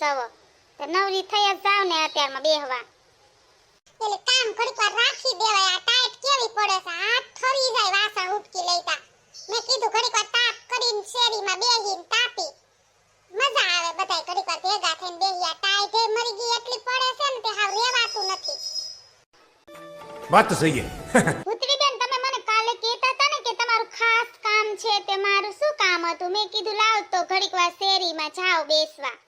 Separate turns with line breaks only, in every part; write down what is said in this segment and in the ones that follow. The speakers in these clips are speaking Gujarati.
સવો તો નવરી થઈ જાવ ને અત્યારમાં બેહવા.
એટલે કામ ઘડીક વાર રાખી દેવાય. આ ટાઈટ કેવી પડે છે? હાથ ઠરી જાય વાસણ ઉટકી લેતા. મેં કીધું ઘડીક વાર તાપ કરીને શેરીમાં બેહીને તાપી. મજા આવે બધાય ઘડીક વાર ભેગા થઈને બેહી ટાઈટ મરી ગઈ એટલી પડે છે ને તે હાવ રેવાતું નથી.
વાત તો સહી
ઉતરી બેન તમે મને કાલે કહેતા હતા ને કે તમારું ખાસ કામ છે તે મારું શું કામ હતું? મેં કીધું લાવ તો ઘડીક વાર શેરીમાં જાઓ બેસવા.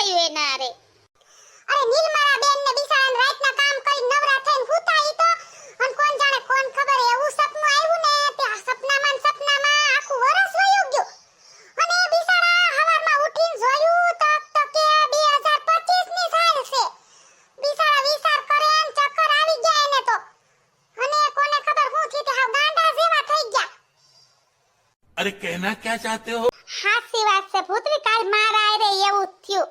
થયું એના અરે
અરે નીલમાળા બેન ને બિસાન રાતના કામ કરી નવરા થઈને સૂતા ઈ તો. અન કોણ જાણે કોણ ખબર એવું સપનું આવ્યું ને તે સપનામાં ને સપનામાં આખું વરસ વયું ગયું. અને બિસાડા હવારમાં ઉઠીને જોયું તો તો કે 2025 ની સાલ છે. બિસાડા વિચાર કરે ને ચક્કર આવી ગયા એને તો. અને કોને ખબર હું થી તે હાવ ગાંડા જેવા થઈ ગયા.
અરે કહેના ક્યાં ચાહતે હો?
હાસી વાત છે ભૂતવી કાલ મારા આરે એવું થયું.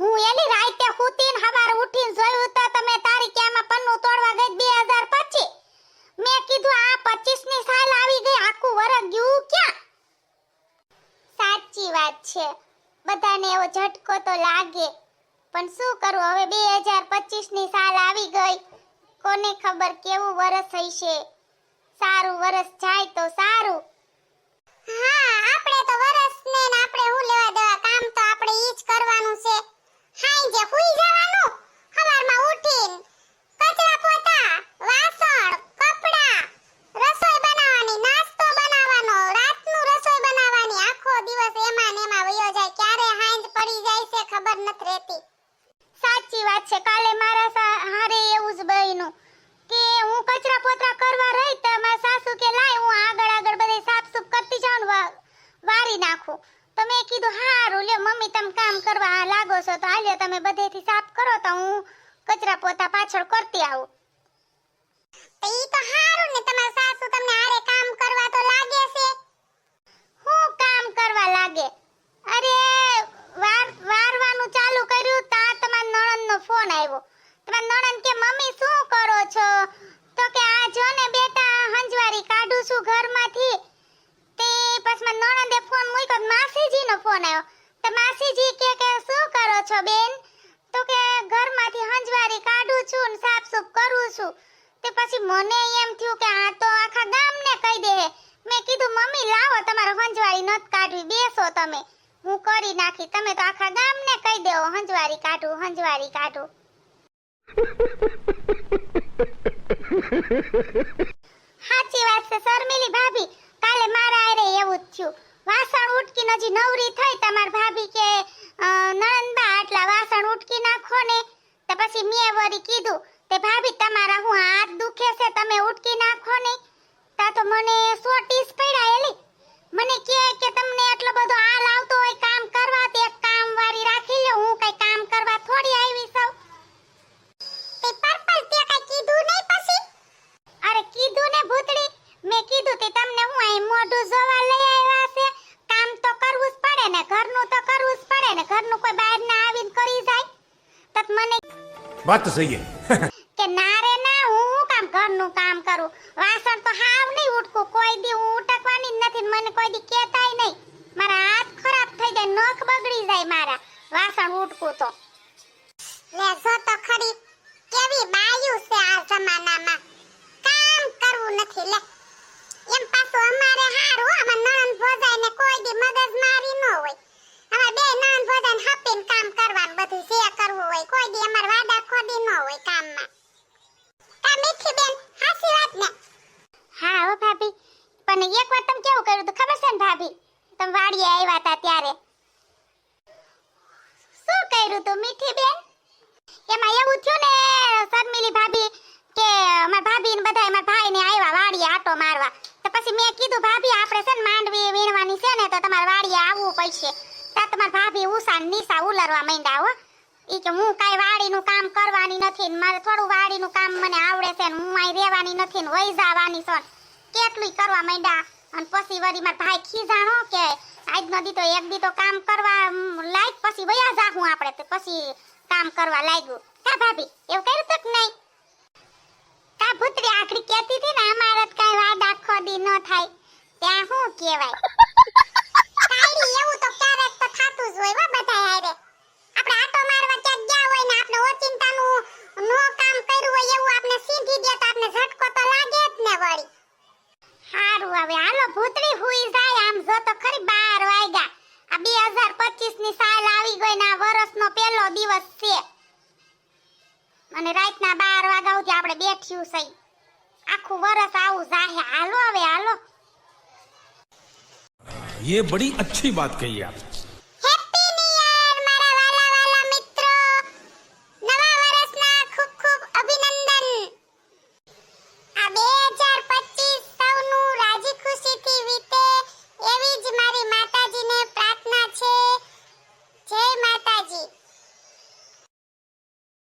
હું એની રાતે હુતીન હવાર ઉઠીને જોયું તો તમે તારી કેમાં પન્નું તોડવા ગઈ 2025 મેં કીધું, આ 25 ની સાલ આવી ગઈ, આખું વરસ ગયું ક્યાં? સાચી વાત છે. બધાને એવો ઝટકો તો લાગે. પણ શું કરું, હવે 2025 ની સાલ આવી ગઈ. કોને ખબર કેવું વરસ હશે? સારું વરસ જાય તો સારું.
હા તો વરસ ને ને આપણે હું લેવા દેવા કામ તો આપણે ઈ જ કરવાનું છે હાઈ જે હુઈ જવાનું સવારમાં ઉઠીને કચરા પોતા વાસણ કપડા રસોઈ બનાવવાની નાસ્તો બનાવવાનો રાતનું રસોઈ બનાવવાની આખો દિવસ એમાં ને એમાં વયો જાય ક્યારે હાંજ પડી જાય છે ખબર નથી રહેતી
સાચી વાત છે કાલે મારા સા- હારે એવું જ બન્યું કે હું કચરા પોતરા કરવા રહી તો સાસુ કે, લાય, હું આગળ આગળ બધે સાફ સૂફ કરતી જાઉં વારી નાખું. તો મેં કીધું, હારું, લ્યો, મમ્મી, તમે કામ કરવા લાગો છો, તો હાલ્યો, તમે બધેથી સાફ કરો, તો હું કચરા પોતા પાછળ કરતી આવું.
તો તો હારું ને સાસુ તમને હારે કામ કરવા તો લાગે છે.
હું કામ કરવા લાગે? અરે વાર વારવાનું ચાલુ કર્યું તા તમારા નણંદનો ફોન આવ્યો તમારા નણંદ કે મમ્મી શું કરો છો તો કે આ જો ને બેટા હંજવારી કાઢું છું ઘરમાંથી તે પછી મારા નણંદે ફોન મૂક્યો માસીજીનો ફોન આવ્યો તો માસીજી કે કે, શું કરો છો બેન? તો કે, ઘરમાંથી હંજવારી કાઢું છું ને સાફ સૂફ કરું છું. તે પછી મને એમ થયું કે આ તો આખા ગામને કહી દે મેં કીધું, મમ્મી, લાવો, તમારો હંજવારી નત કાઢવી, બેસો તમે. હું કરી નાખી, તમે તો આખા ગામને કહી દેવો હંજવારી કાઢું હંજવારી કાઢું સાચી વાત છે શર્મિલી ભાભી કાલે મારા હારે એવું જ થયું વાસણ ઉટકીને હજી નવરી થઈ તમાર ભાભી કે નણંદબા, આટલા વાસણ ઉટકી નાખો ને. તો પછી મેં વળી કીધું તે ભાભી, તમારા હું હાથ દુખે છે, તમે ઉટકી નાખો ને. તા તો મને સોટીસ પડ્યા એલી. મને કહે કે તમને એટલો બધો હાલ આવતો હોય કામ
વાત સહી
કે ના રે ના, હું કામ ઘરનું કામ કરું? વાસણ તો હાવ નહીં ઉટકું. કોઈ દી ઉટકવાની નથી મને કોઈ દી કહેતાય નહીં. મારા હાથ ખરાબ થઈ જાય, નખ બગડી જાય મારા. વાસણ ઉટકું તો.
લે, જો તો ખરી. કેવી બાયું છે આ જમાનામાં. કામ કરવું નથી, લે. એમ પાછું અમારે હારું અમાર નણંદ ભોજાઈ કોઈ દી મગજ મારી ન હોય. અમાર બે નણંદ ભોજાઈ ને હપીને કામ કરવાનું, બધું જે કરવું હોય, કોઈ દી અમાર વાડ
કર્યું તું, મીઠી બેન? એમાં એવું થયું ને, શર્મિલી ભાભી કે અમાર ભાભી ને બધા અમાર ભાઈ ને આવ્યા વાડીએ આટો મારવા. તો પછી મેં કીધું, ભાભી, આપણે છે ને માંડવી વીણવાની છે ને, તો તમારે વાડીએ આવવું પડશે. તો તમારા ભાભી ઉષા નિશા ઉલરવા માંડ્યા હો. ઈ કે, હું કાંઈ વાડીનું કામ કરવાની નથી ને, મારે થોડું વાડીનું કામ મને આવડે છે ને, હું અહીં રહેવાની નથી ને વહી જવાની છો કેટલું કરવા માંડ્યા. અને પછી વળી મારા ભાઈ ખીજાણો કે આજનો નદી તો એક દી તો કામ કરવા લાયક પછી વયા જાહું આપણે, તો પછી કામ કરવા લાગ્યું. કા ભાભી, એવું કર્યું તક નહીં? કા ભૂતરી આખરી કહેતી હતી ને, અમારે કાંઈ વાદ આખો દી ન થાય. ત્યાં શું કહેવાય? આપણે બેઠ્યું સહી આખું વરસ આવું જાહે હાલો હવે હાલો
ये बड़ी अच्छी बात कही आप